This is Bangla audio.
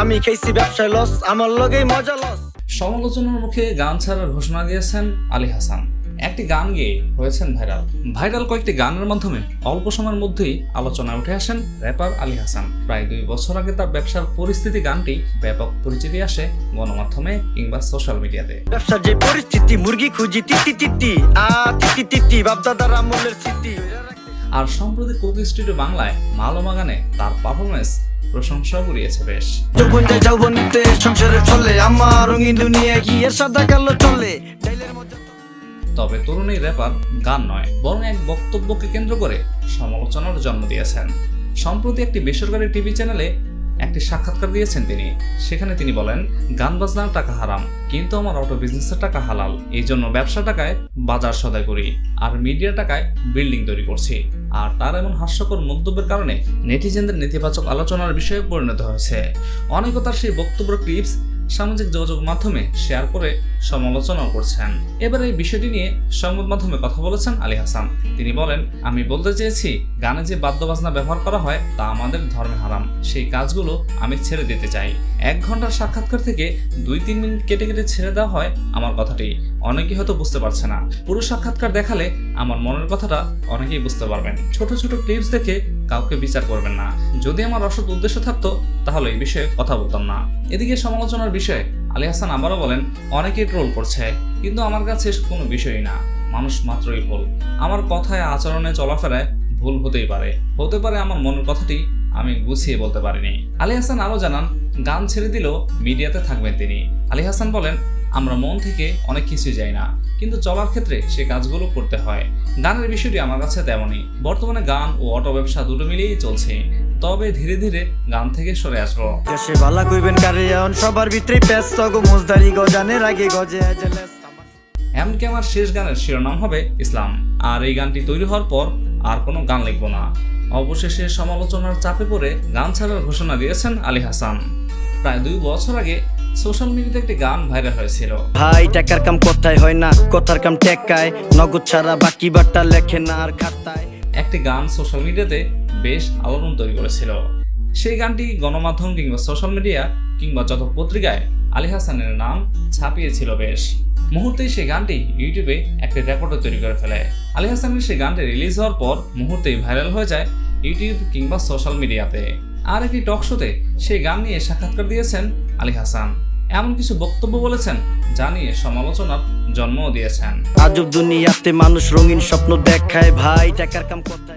আমি খাইছি ব্যবসায় লস আমার লগেই মজা লস সমালোচনার মুখে গান ছাড়ার ঘোষণা দিয়েছেন আলী হাসান। একটি গান গেয়ে হয়েছেন ভাইরাল। ভাইরাল কয়েকটি গানের মাধ্যমে অল্প সময়ের মধ্যেই আলোচনায় উঠে আসেন র্যাপার আলী হাসান। প্রায় দুই বছর আগে তার ব্যবসার পরিস্থিতি গানটি ব্যাপক পরিচিতি আসে গণমাধ্যমে কিংবা সোশ্যাল মিডিয়াতে ব্যবসার যে পরিস্থিতি মুরগি খুঁজি তিতি তিতি আ তিতি তিতি বাপদাদার আমলের স্মৃতি। আর সম্প্রতি কোক স্টুডিও বাংলায় মালমা গানে তার পারফরমেন্স প্রশংসা কুড়িয়েছে বেশ। যৌবন যায় যৌবনীতে সংসারে চলে আমার রঙিন দুনিয়া গিয়ে সাদা কালো চলে। তবে তরুণী র্যাপার গান নয় বরং এক বক্তব্যকে কেন্দ্র করে সমালোচনার জন্ম দিয়েছেন। সম্প্রতি একটি বেসরকারি টিভি চ্যানেলে একটি সাক্ষাৎকার দিয়েছেন তিনি। সেখানে তিনি বলেন, গান বাজনার টাকা হারাম, কিন্তু আমার অটো বিজনেসের টাকা হালাল। এই জন্য ব্যবসা টাকায় বাজার সদায় করি, আর মিডিয়া টাকায় বিল্ডিং তৈরি করছি। আর তার এমন হাস্যকর মন্তব্যের কারণে নেটিজেনদের নেতিবাচক আলোচনার বিষয়ে পরিণত হয়েছে। অনেকে তার সেই বক্তব্য ক্লিপস সামাজিক যোগাযোগ মাধ্যমে শেয়ার করে সমালোচনাও করছেন। এবার এই বিষয়টি নিয়ে সংবাদ মাধ্যমে কথা বলেছেন আলী হাসান। তিনি বলেন, আমি বলতে চেয়েছি, গানে যে বাদ্যবাজনা ব্যবহার করা হয়, তা আমাদের ধর্মে হারাম। সেই কাজগুলো আমি ছেড়ে দিতে চাই। এক ঘণ্টার সাক্ষাৎকার থেকে দুই তিন মিনিট কেটে কেটে ছেড়ে দেওয়া হয় আমার কথাটি। অনেকেই হয়তো বুঝতে পারছে না। পুরো সাক্ষাৎকার দেখালে আমার মনের কথাটা অনেকেই বুঝতে পারবেন। ছোট ছোট ক্লিপস দেখে কাউকে বিচার করবেন না। যদি আমার অসৎ উদ্দেশ্য থাকতো, তাহলে এই বিষয়ে কথা বলতাম না। এদিকে সমালোচনার বিষয়ে আলী হাসান আবারও বলেন, অনেকেই ট্রোল করছে, কিন্তু আমার কাছে কোনো বিষয়ই না। মানুষ মাত্রই ভুল। আমার কথায়, আচরণে, চলাফেরায় ভুল হতেই পারে। হতে পারে আমার মনের কথাটি আমি গুছিয়ে বলতে পারিনি। আলী হাসান আরও জানান, গান ছেড়ে দিলেও মিডিয়াতে থাকবেন তিনি। আলী হাসান বলেন আমরা মন থেকে অনেক কিছুই যাই না কিন্তু চলার ক্ষেত্রে সে কাজগুলো করতে হয়। গানের বিষয়টি আমার কাছে তেমনই। বর্তমানে গান ও অটো ব্যবসা দুটো মিলিয়েই চলছে। তবে ধীরে ধীরে গান থেকে সরে আসব। দেশে ভালা কইবেন কারে সবার ভিতরে মোজদারি গজানের আগে গজে এমনকি আমার শেষ গানের শিরোনাম হবে ইসলাম। আর এই গানটি তৈরি হওয়ার পর আর কোনো গান লিখব না। অবশেষে সমালোচনার চাপে পড়ে গান ছাড়ার ঘোষণা দিয়েছেন আলী হাসান। প্রায় দুই বছর আগে সোশ্যাল মিডিয়াতে একটি গান ভাইরাল হয়েছিল। ভাই টাকার কাম কোথায় হয় না? কথার কাম টেকায় নগদ ছাড়া বাকি বাট্টা লেখে না আর খাতায়। একটি গান সোশ্যাল মিডিয়াতে বেশ আলোড়ন তৈরি করেছিল। সেই গানটি গণমাধ্যম কিংবা সোশ্যাল মিডিয়া কিংবা যত পত্রিকায় আলী হাসানের নাম ছাপিয়েছিল বেশ। মুহূর্তেই সেই গানটি ইউটিউবে একটি রেকর্ডও তৈরি করে ফেলে। আলী হাসানের সেই গানটি রিলিজ হওয়ার পর মুহূর্তেই ভাইরাল হয়ে যায় ইউটিউব কিংবা সোশ্যাল মিডিয়াতে আর একটি টক শোতে সেই গান নিয়ে সাক্ষাৎকার দিয়েছেন আলী হাসান। এমন কিছু বক্তব্য বলেছেন যা নিয়ে সমালোচনার জন্মও দিয়েছেন। আজব দুনিয়াতে মানুষ রঙিন স্বপ্ন দেখায়। ভাই, টাকার কাম কোথায়